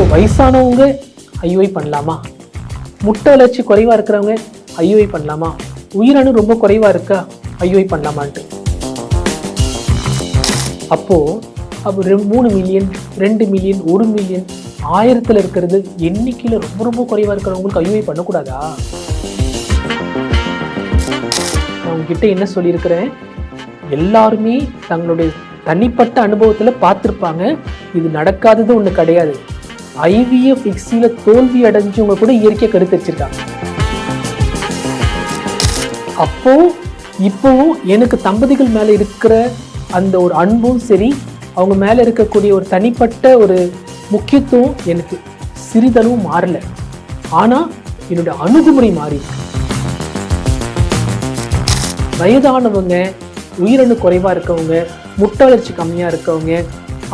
So வயசானவங்க IUI பண்ணலாமா? முட்டை வளர்ச்சி குறைவாக இருக்கிறவங்க ஐயுஐ பண்ணலாமா? உயிரணு ரொம்ப குறைவாக இருக்கா? ஐயுஐ பண்ணலாமான்ட்டு. அப்போது அப்போ ரெ மூணு மில்லியன் ரெண்டு மில்லியன் ஒரு மில்லியன் ஆயிரத்தில் இருக்கிறது எண்ணிக்கையில் ரொம்ப ரொம்ப குறைவாக இருக்கிறவங்களுக்கு ஐயுஐ பண்ணக்கூடாதா? நான் உங்ககிட்ட என்ன சொல்லியிருக்கிறேன்? எல்லாருமே தங்களுடைய தனிப்பட்ட அனுபவத்தில் பார்த்துருப்பாங்க. இது நடக்காதது ஒன்று கிடையாது. ஐவிஎஃப் இக்ஸியில் தோல்வி அடைஞ்சவங்க கூட இயற்கையாக கருத்து வச்சிருக்காங்க. அப்போ இப்போவும் எனக்கு தம்பதிகள் மேலே இருக்கிற அந்த ஒரு அன்பும் சரி அவங்க மேலே இருக்கக்கூடிய ஒரு தனிப்பட்ட ஒரு முக்கியத்துவம் எனக்கு சிறிதளவும் மாறல. ஆனால் என்னுடைய அணுகுமுறை மாறி வயதானவங்க உயிரணு குறைவாக இருக்கவங்க முட்டை வளர்ச்சி கம்மியாக இருக்கவங்க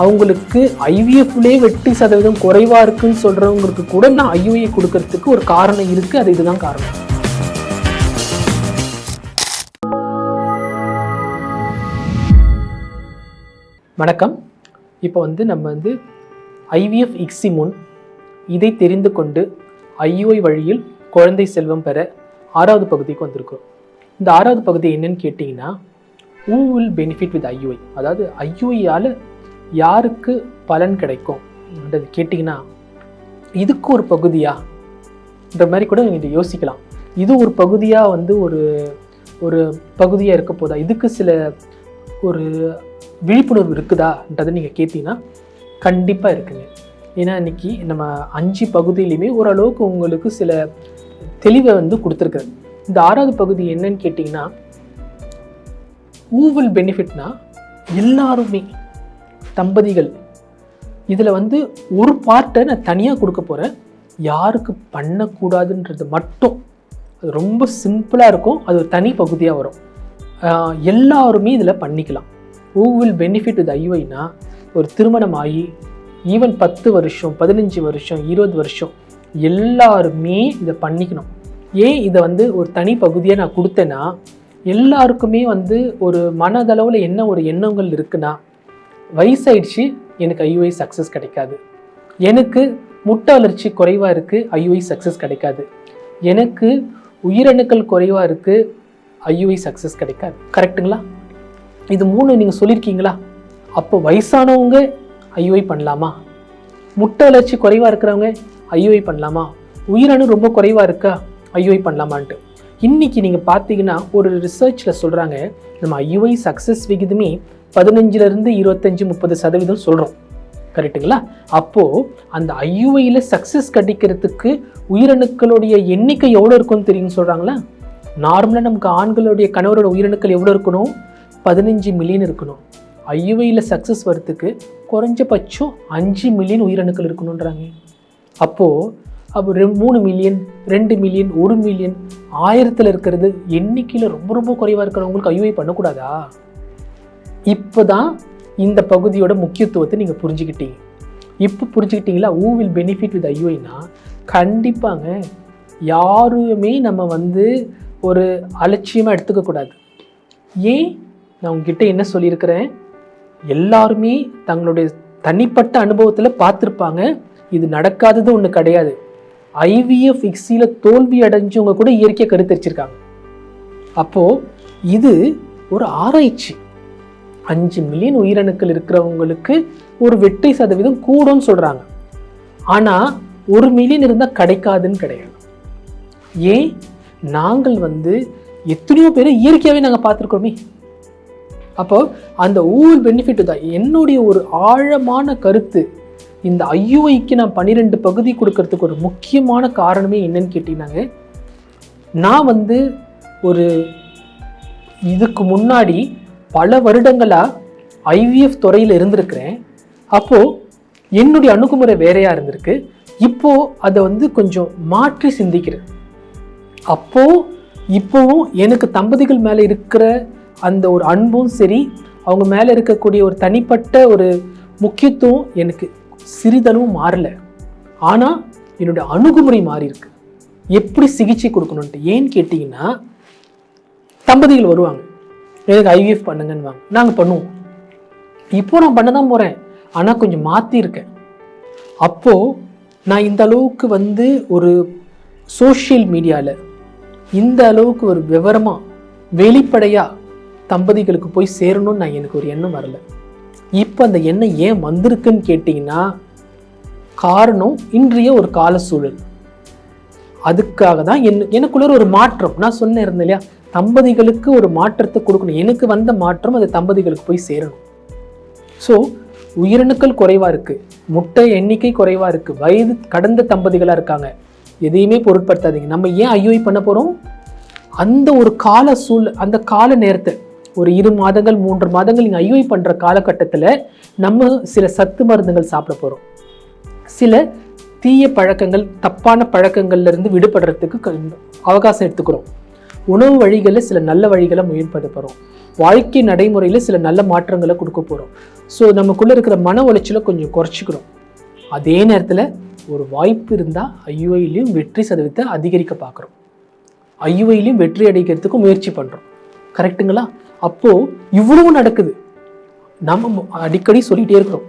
அவங்களுக்கு ஐவிஎஃப்லேயே வெட்டி சதவீதம் குறைவாக இருக்குன்னு சொல்கிறவங்களுக்கு கூட நான் ஐயுஐ கொடுக்கறதுக்கு ஒரு காரணம் இருக்குது அது இதுதான் காரணம். வணக்கம். இப்போ வந்து நம்ம வந்து ஐவிஎஃப் இக்ஸிமுன் இதை தெரிந்து கொண்டு ஐஓஐ வழியில் குழந்தை செல்வம் பெற ஆறாவது பகுதிக்கு வந்திருக்கிறோம். இந்த ஆறாவது பகுதி என்னன்னு கேட்டிங்கன்னா who will benefit with IUI அதாவது ஐயுஐயால் யாருக்கு பலன் கிடைக்கும்? அப்படின்றது கேட்டிங்கன்னா இதுக்கு ஒரு பகுதியா? மாதிரி கூட நீங்கள் யோசிக்கலாம். இது ஒரு பகுதியாக வந்து ஒரு ஒரு பகுதியாக இருக்க போதா? இதுக்கு சில ஒரு விழிப்புணர்வு இருக்குதான்றதை நீங்கள் கேட்டிங்கன்னா கண்டிப்பாக இருக்குங்க. ஏன்னா இன்றைக்கி நம்ம அஞ்சு பகுதியிலையுமே ஓரளவுக்கு உங்களுக்கு சில தெளிவை வந்து கொடுத்துருக்குறது. இந்த ஆறாவது பகுதி என்னன்னு கேட்டிங்கன்னா ஊவல் பெனிஃபிட்னா எல்லாருமே தம்பதிகள். இதில் வந்து ஒரு பார்ட்டை நான் தனியாக கொடுக்க போகிறேன் யாருக்கு பண்ணக்கூடாதுன்றது மட்டும். அது ரொம்ப சிம்பிளாக இருக்கும். அது ஒரு தனி பகுதியாக வரும். எல்லாருமே இதில் பண்ணிக்கலாம். ஹூ வில் பெனிஃபிட் வித் ஐஒய்னா ஒரு திருமணம் ஆகி ஈவன் பத்து வருஷம் பதினஞ்சு வருஷம் இருபது வருஷம் எல்லாருமே இதை பண்ணிக்கணும். ஏன் இதை வந்து ஒரு தனி பகுதியாக நான் கொடுத்தேன்னா எல்லாருக்குமே வந்து ஒரு மனதளவில் என்ன ஒரு எண்ணங்கள் இருக்குன்னா வயசாயிடுச்சு எனக்கு ஐயுஐ சக்ஸஸ் கிடைக்காது. எனக்கு முட்டை வளர்ச்சி குறைவாக இருக்குது ஐயுஐ சக்ஸஸ் கிடைக்காது. எனக்கு உயிரணுக்கள் குறைவாக இருக்குது ஐயுஐ சக்ஸஸ் கிடைக்காது. கரெக்ட்டுங்களா இது மூணு நீங்கள் சொல்லியிருக்கீங்களா அப்போ வயசானவங்க ஐயுஐ பண்ணலாமா? முட்டை வளர்ச்சி குறைவாக இருக்கிறவங்க ஐயுஐ பண்ணலாமா? உயிரணு ரொம்ப குறைவாக இருக்கா? ஐயுஐ பண்ணலாமான்ட்டு. இன்றைக்கி நீங்கள் பார்த்தீங்கன்னா ஒரு ரிசர்ச்சில் சொல்கிறாங்க நம்ம ஐயுஐ சக்ஸஸ் விகிதமே பதினஞ்சுலேருந்து இருபத்தஞ்சி முப்பது சதவீதம் சொல்கிறோம் கரெக்ட்டுங்களா? அப்போது அந்த ஐயுஐயில் சக்ஸஸ் கிடைக்கிறதுக்கு உயிரணுக்களுடைய எண்ணிக்கை எவ்வளோ இருக்கும்னு தெரியும்னு சொல்கிறாங்களா நார்மலாக நமக்கு ஆண்களுடைய கணவரோட உயிரணுக்கள் எவ்வளோ இருக்கணும்? பதினஞ்சு மில்லியன் இருக்கணும். ஐயுவையில் சக்ஸஸ் வரத்துக்கு குறைஞ்சபட்சம் அஞ்சு மில்லியன் உயிரணுக்கள் இருக்கணுன்றாங்க அப்போது அப்போ ரெ மூணு மில்லியன் ரெண்டு மில்லியன் ஒரு மில்லியன் ஆயிரத்தில் இருக்கிறது எண்ணிக்கையில் ரொம்ப ரொம்ப குறைவாக இருக்கிறவங்களுக்கு ஐயுவை பண்ணக்கூடாதா? இப்போ தான் இந்த பகுதியோட முக்கியத்துவத்தை நீங்கள் புரிஞ்சுக்கிட்டீங்க. இப்போ புரிஞ்சுக்கிட்டீங்களா? ஊ வில் பெனிஃபிட் வித் ஐயோனா கண்டிப்பாங்க யாருமே நம்ம வந்து ஒரு அலட்சியமாக எடுத்துக்கக்கூடாது ஏன்? நான் உங்ககிட்ட என்ன சொல்லியிருக்கிறேன்? எல்லாருமே தங்களுடைய தனிப்பட்ட அனுபவத்தில் பார்த்துருப்பாங்க. இது நடக்காதது ஒன்று கிடையாது. ஐவிஎஃப் இக்ஸியில் தோல்வி அடைஞ்சவங்க கூட இயற்கையை கருத்தரிச்சிருக்காங்க. அப்போது இது ஒரு ஆராய்ச்சி. அஞ்சு மில்லியன் உயிரணுக்கள் இருக்கிறவங்களுக்கு ஒரு வெற்றி சதவீதம் கூடும்னு சொல்கிறாங்க ஆனால் ஒரு மில்லியன் இருந்தால் கிடைக்காதுன்னு கிடையாது. ஏன்? நாங்கள் வந்து எத்தனையோ பேர் இயற்கையாகவே நாங்கள் பார்த்துருக்கோமே அப்போ அந்த ஊர் பெனிஃபிட் தான். என்னுடைய ஒரு ஆழமான கருத்து இந்த ஐயுஐக்கு நான் பன்னிரெண்டு பகுதி கொடுக்கறதுக்கு ஒரு முக்கியமான காரணமே என்னன்னு கேட்டிங்கன்னாங்க. நான் வந்து ஒரு இதுக்கு முன்னாடி பல வருடங்களாக ஐவிஎஃப் துறையில் இருந்திருக்கிறேன். அப்போது என்னுடைய அணுகுமுறை வேறையாக இருந்திருக்கு. இப்போது அதை வந்து கொஞ்சம் மாற்றி சிந்திக்கிறேன். அப்போது இப்போவும் எனக்கு தம்பதிகள் மேலே இருக்கிற அந்த ஒரு அன்பும் சரி அவங்க மேலே இருக்கக்கூடிய ஒரு தனிப்பட்ட ஒரு முக்கியத்துவம் எனக்கு சிறிதளவும் மாறல. ஆனால் என்னுடைய அணுகுமுறை மாறி இருக்கு. எப்படி சிகிச்சை கொடுக்கணுன்ட்டு ஏன்னு கேட்டிங்கன்னா தம்பதிகள் வருவாங்க. எனக்கு ஐவிஎஃப் பண்ணுங்கன்னுவாங்க நாங்கள் பண்ணுவோம். இப்போ நான் பண்ண தான் போகிறேன் ஆனால் கொஞ்சம் மாற்றிருக்கேன் அப்போது நான் இந்த அளவுக்கு வந்து ஒரு சோஷியல் மீடியாவில் இந்த அளவுக்கு ஒரு விவரமாக வெளிப்படையாக தம்பதிகளுக்கு போய் சேரணும்னு நான் எனக்கு ஒரு எண்ணம் வரல. இப்போ அந்த எண்ணம் ஏன் வந்திருக்குன்னு கேட்டிங்கன்னா காரணம் இன்றைய ஒரு கால சூழல் அதுக்காக தான் என் எனக்குள்ள ஒரு மாற்றம். நான் சொன்னேன் இருந்தேன் இல்லையா? தம்பதிகளுக்கு ஒரு மாற்றத்தை கொடுக்கணும். எனக்கு வந்த மாற்றம் அது தம்பதிகளுக்கு போய் சேரணும். ஸோ உயிரணுக்கள் குறைவாக இருக்குது முட்டை எண்ணிக்கை குறைவாக இருக்குது வயது கடந்த தம்பதிகளாக இருக்காங்க. எதையுமே பொருட்படுத்தாதீங்க. நம்ம ஏன் ஐயோய் பண்ண போகிறோம் அந்த ஒரு கால சூழ் அந்த கால நேரத்தை ஒரு இரு மாதங்கள் மூன்று மாதங்கள் நீங்கள் ஐயோய் பண்ணுற காலகட்டத்தில் நம்ம சில சத்து மருந்துகள் சாப்பிட போகிறோம் சில தீய பழக்கங்கள் தப்பான பழக்கங்கள்லேருந்து விடுபடுறதுக்கு க- அவகாசம் எடுத்துக்கிறோம். உணவு வழிகளில் சில நல்ல வழிகளை முயற்பட போகிறோம் வாழ்க்கை நடைமுறையில் சில நல்ல மாற்றங்களை கொடுக்க போகிறோம் ஸோ நமக்குள்ளே இருக்கிற மன உளைச்சலை கொஞ்சம் குறைச்சிக்கிறோம். அதே நேரத்தில் ஒரு வாய்ப்பு இருந்தால் ஐயுஐலையும் வெற்றி சதவீதத்தை அதிகரிக்க பார்க்குறோம். ஐயுஐலையும் வெற்றி அடைக்கிறதுக்கு முயற்சி பண்ணுறோம் கரெக்ட்டுங்களா அப்போது இவ்வளவு நடக்குது. நம்ம அடிக்கடி சொல்லிகிட்டே இருக்கிறோம்.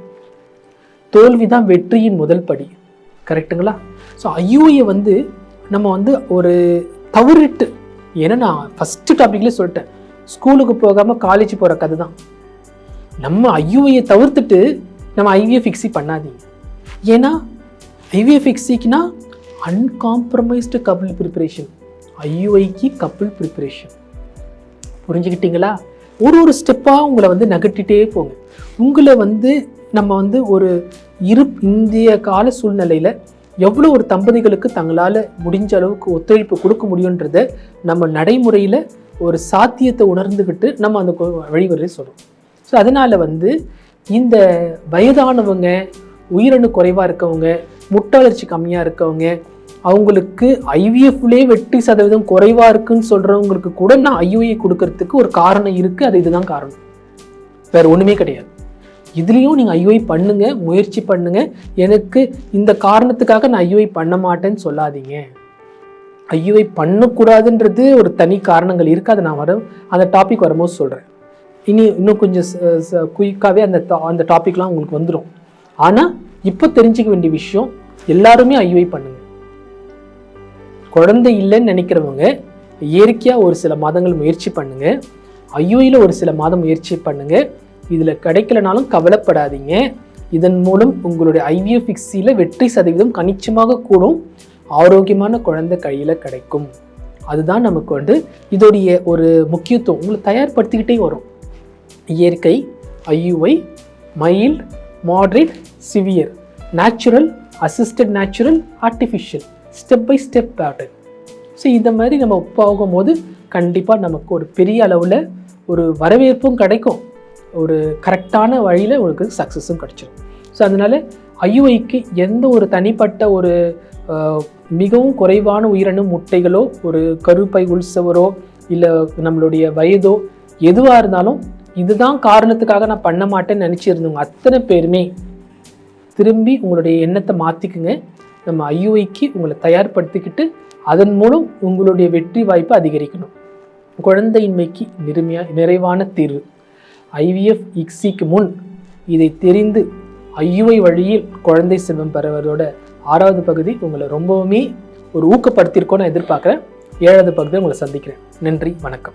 தோல்வி தான் வெற்றியின் முதல் படி. கரெக்ட்டுங்களா ஸோ ஐயூஐயை வந்து நம்ம வந்து ஒரு தவறிட்டு ஏன்னா நான் ஃபஸ்ட்டு டாப்பிக்லேயே சொல்லிட்டேன் ஸ்கூலுக்கு போகாமல் காலேஜ் போகிற கதை தான் நம்ம ஐயூஐயை தவிர்த்துட்டு நம்ம ஐவிஏ ஃபிக்ஸி பண்ணாதீங்க. ஏன்னா ஐவிஏ ஃபிக்ஸிக்குனா அன்காம்ப்ரமைஸ்டு கபிள் ப்ரிப்பரேஷன் ஐயுஐக்கு கபிள் ப்ரிப்பரேஷன் புரிஞ்சுக்கிட்டீங்களா? ஒரு ஒரு ஸ்டெப்பாக உங்களை வந்து நகட்டிட்டே போங்க. உங்களை வந்து நம்ம வந்து ஒரு இரு இந்திய கால சூழ்நிலையில் எவ்வளோ ஒரு தம்பதிகளுக்கு தங்களால் முடிஞ்ச அளவுக்கு ஒத்துழைப்பு கொடுக்க முடியுன்றத நம்ம நடைமுறையில் ஒரு சாத்தியத்தை உணர்ந்துக்கிட்டு நம்ம அந்த கொ- வழிமுறையை சொல்கிறோம் ஸோ அதனால் வந்து இந்த வயதானவங்க உயிரணு குறைவாக இருக்கவங்க முட்டாளர்ச்சி கம்மியாக இருக்கவங்க அவங்களுக்கு ஐவிஎஃப்லே வெற்றி சதவீதம் குறைவாக இருக்குன்னு சொல்கிறவங்களுக்கு கூட நான் ஐஓஏ கொடுக்கறதுக்கு ஒரு காரணம் இருக்குது அது இதுதான் காரணம். வேறு ஒன்றுமே கிடையாது. இதுலேயும் நீங்கள் ஐயுஐ பண்ணுங்கள் முயற்சி பண்ணுங்கள் எனக்கு இந்த காரணத்துக்காக நான் ஐஓஐ பண்ண மாட்டேன்னு சொல்லாதீங்க. ஐயுஐ பண்ணக்கூடாதுன்றது ஒரு தனி காரணங்கள் இருக்குது அதை நான் வர அந்த டாபிக் வரும்போது சொல்கிறேன் இனி இன்னும் கொஞ்சம் குயிக்காகவே அந்த அந்த டாபிக்லாம் உங்களுக்கு வந்துடும் ஆனால் இப்போ தெரிஞ்சுக்க வேண்டிய விஷயம் எல்லாருமே ஐயுஐ பண்ணுங்க. குழந்தை இல்லைன்னு நினைக்கிறவங்க இயற்கையாக ஒரு சில மாதங்கள் முயற்சி பண்ணுங்கள் ஐயோயில் ஒரு சில மாதம் முயற்சி பண்ணுங்கள் இதில் கிடைக்கலனாலும் கவலைப்படாதீங்க. இதன் மூலம் உங்களுடைய ஐவிஎஃப் ஃபிக்ஸியில் வெற்றி சதவீதம் கணிச்சமாக கூடும். ஆரோக்கியமான குழந்தை கையில் கிடைக்கும். அதுதான் நமக்கு வந்து இதோடைய ஒரு முக்கியத்துவம். உங்களை தயார்படுத்திக்கிட்டே வரும். இயற்கை IUI mild moderate severe natural assisted natural artificial step by step pattern. So இந்த மாதிரி நம்ம போகும்போது கண்டிப்பாக நமக்கு ஒரு பெரிய அளவில் ஒரு வரவேற்பும் கிடைக்கும். ஒரு கரெக்டான வழியில் உங்களுக்கு சக்ஸஸும் கிடைச்சிடும் ஸோ அதனால் ஐயுஐக்கு எந்த ஒரு தனிப்பட்ட ஒரு மிகவும் குறைவான உயிரணு முட்டைகளோ ஒரு கருப்பை உள்சவரோ இல்லை நம்மளுடைய வயதோ எதுவாக இருந்தாலும் இதுதான் காரணத்துக்காக நான் பண்ண மாட்டேன்னு நினச்சிருந்தவங்க அத்தனை பேருமே திரும்பி உங்களுடைய எண்ணத்தை மாற்றிக்குங்க நம்ம ஐயுஐக்கு உங்களை தயார்படுத்திக்கிட்டு அதன் மூலம் உங்களுடைய வெற்றி வாய்ப்பை அதிகரிக்கணும். குழந்தையின்மைக்கு நிறுமையா நிறைவான தீர்வு. ஐவிஎஃப் இக்ஸிக்கு முன் இதை தெரிந்து ஐயுவை வழியில் குழந்தை செல்வம் பெறுவதோட ஆறாவது பகுதி உங்களை ரொம்பவுமே ஒரு ஊக்கப்படுத்தியிருக்கோன்னு நான் எதிர்பார்க்குறேன். ஏழாவது பகுதியை உங்களை சந்திக்கிறேன். நன்றி வணக்கம்.